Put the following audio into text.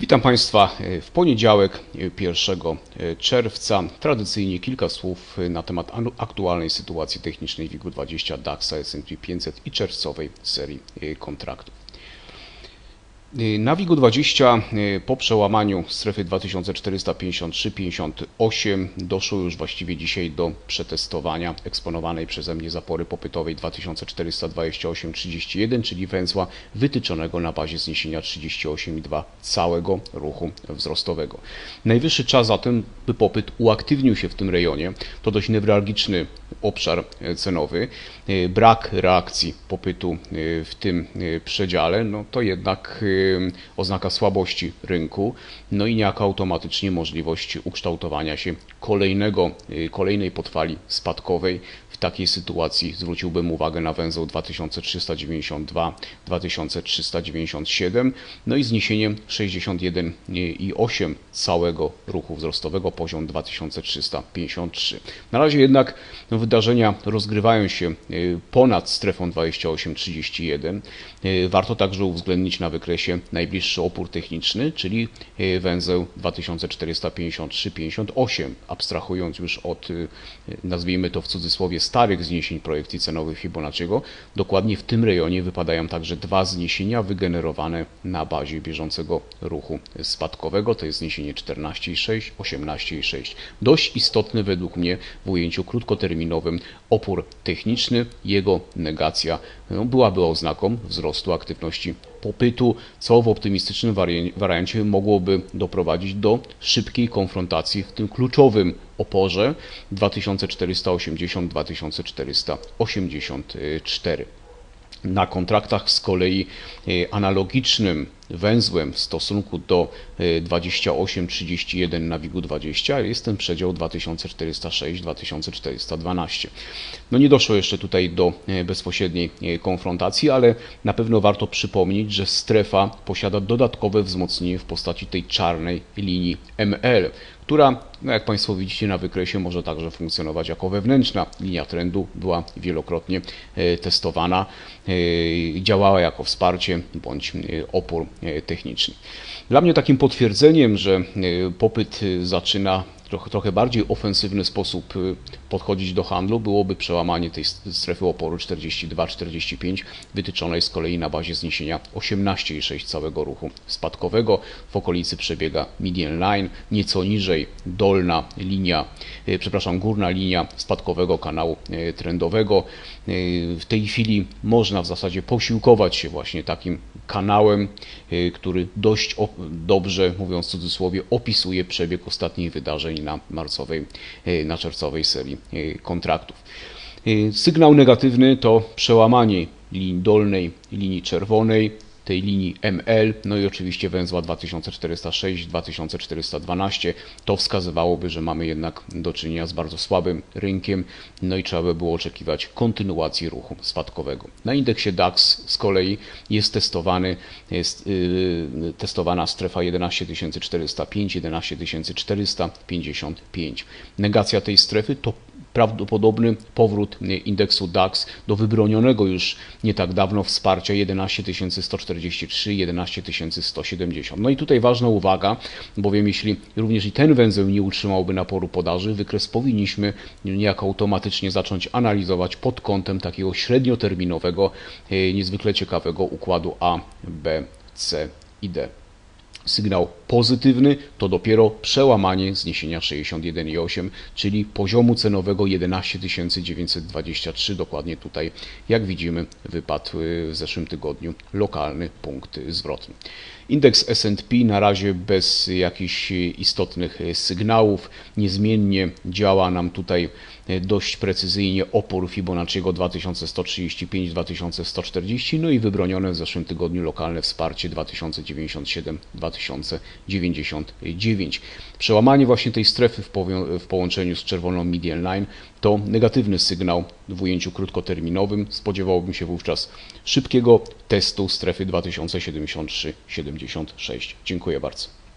Witam Państwa w poniedziałek 1 czerwca. Tradycyjnie kilka słów na temat aktualnej sytuacji technicznej WIG-20 DAX, S&P 500 i czerwcowej serii kontraktów. Na WIG-20 po przełamaniu strefy 2453-58 doszło już właściwie dzisiaj do przetestowania eksponowanej przeze mnie zapory popytowej 2428-31, czyli węzła wytyczonego na bazie zniesienia 38,2 całego ruchu wzrostowego. Najwyższy czas zatem, by popyt uaktywnił się w tym rejonie. To dość newralgiczny obszar cenowy. Brak reakcji popytu w tym przedziale, no to jednak oznaka słabości rynku, no i niejako automatycznie możliwość ukształtowania się kolejnego, kolejnej podfali spadkowej. W takiej sytuacji zwróciłbym uwagę na węzeł 2392-2397, no i zniesieniem 61,8 całego ruchu wzrostowego, poziom 2353. Na razie jednak wydarzenia rozgrywają się ponad strefą 2831. Warto także uwzględnić na wykresie najbliższy opór techniczny, czyli węzeł 2453-58, abstrahując już od, nazwijmy to w cudzysłowie, starych zniesień projekcji cenowych Fibonacciego, dokładnie w tym rejonie wypadają także dwa zniesienia wygenerowane na bazie bieżącego ruchu spadkowego, to jest zniesienie 14,6, 18,6. Dość istotny według mnie w ujęciu krótkoterminowym. Opór techniczny, jego negacja no, byłaby oznaką wzrostu aktywności popytu, co w optymistycznym wariancie mogłoby doprowadzić do szybkiej konfrontacji w tym kluczowym oporze 2480-2484. Na kontraktach z kolei analogicznym węzłem w stosunku do 28-31 na WIG-20 jest ten przedział 2406-2412. No nie doszło jeszcze tutaj do bezpośredniej konfrontacji, ale na pewno warto przypomnieć, że strefa posiada dodatkowe wzmocnienie w postaci tej czarnej linii ML, która, no jak Państwo widzicie na wykresie, może także funkcjonować jako wewnętrzna linia trendu. Była wielokrotnie testowana, działała jako wsparcie bądź opór techniczny. Dla mnie takim potwierdzeniem, że popyt zaczyna trochę, trochę bardziej ofensywny sposób podchodzić do handlu byłoby przełamanie tej strefy oporu 42-45 wytyczonej z kolei na bazie zniesienia 18,6 całego ruchu spadkowego. W okolicy przebiega median line, nieco niżej dolna linia, przepraszam, górna linia spadkowego kanału trendowego. W tej chwili można w zasadzie posiłkować się właśnie takim kanałem, który dość dobrze, mówiąc w cudzysłowie, opisuje przebieg ostatnich wydarzeń na marcowej, na czerwcowej serii kontraktów. Sygnał negatywny to przełamanie linii dolnej linii czerwonej, tej linii ML, no i oczywiście węzła 2406-2412. To wskazywałoby, że mamy jednak do czynienia z bardzo słabym rynkiem, no i trzeba by było oczekiwać kontynuacji ruchu spadkowego. Na indeksie DAX z kolei jest testowany, jest yy, testowana strefa 11405, 11455. Negacja tej strefy to prawdopodobny powrót indeksu DAX do wybronionego już nie tak dawno wsparcia 11143, 11170. No i tutaj ważna uwaga, bowiem jeśli również i ten węzeł nie utrzymałby naporu podaży, wykres powinniśmy niejako automatycznie zacząć analizować pod kątem takiego średnioterminowego, niezwykle ciekawego układu A, B, C i D sygnał pozytywny to dopiero przełamanie zniesienia 61,8, czyli poziomu cenowego 11 923. Dokładnie tutaj, jak widzimy, wypadł w zeszłym tygodniu lokalny punkt zwrotny. Indeks S&P na razie bez jakichś istotnych sygnałów. Niezmiennie działa nam tutaj dość precyzyjnie opór Fibonacciego 2135-2140, no i wybronione w zeszłym tygodniu lokalne wsparcie 2097-2099. Przełamanie właśnie tej strefy w, w połączeniu z czerwoną median line to negatywny sygnał w ujęciu krótkoterminowym. Spodziewałbym się wówczas szybkiego testu strefy 2073-76. Dziękuję bardzo.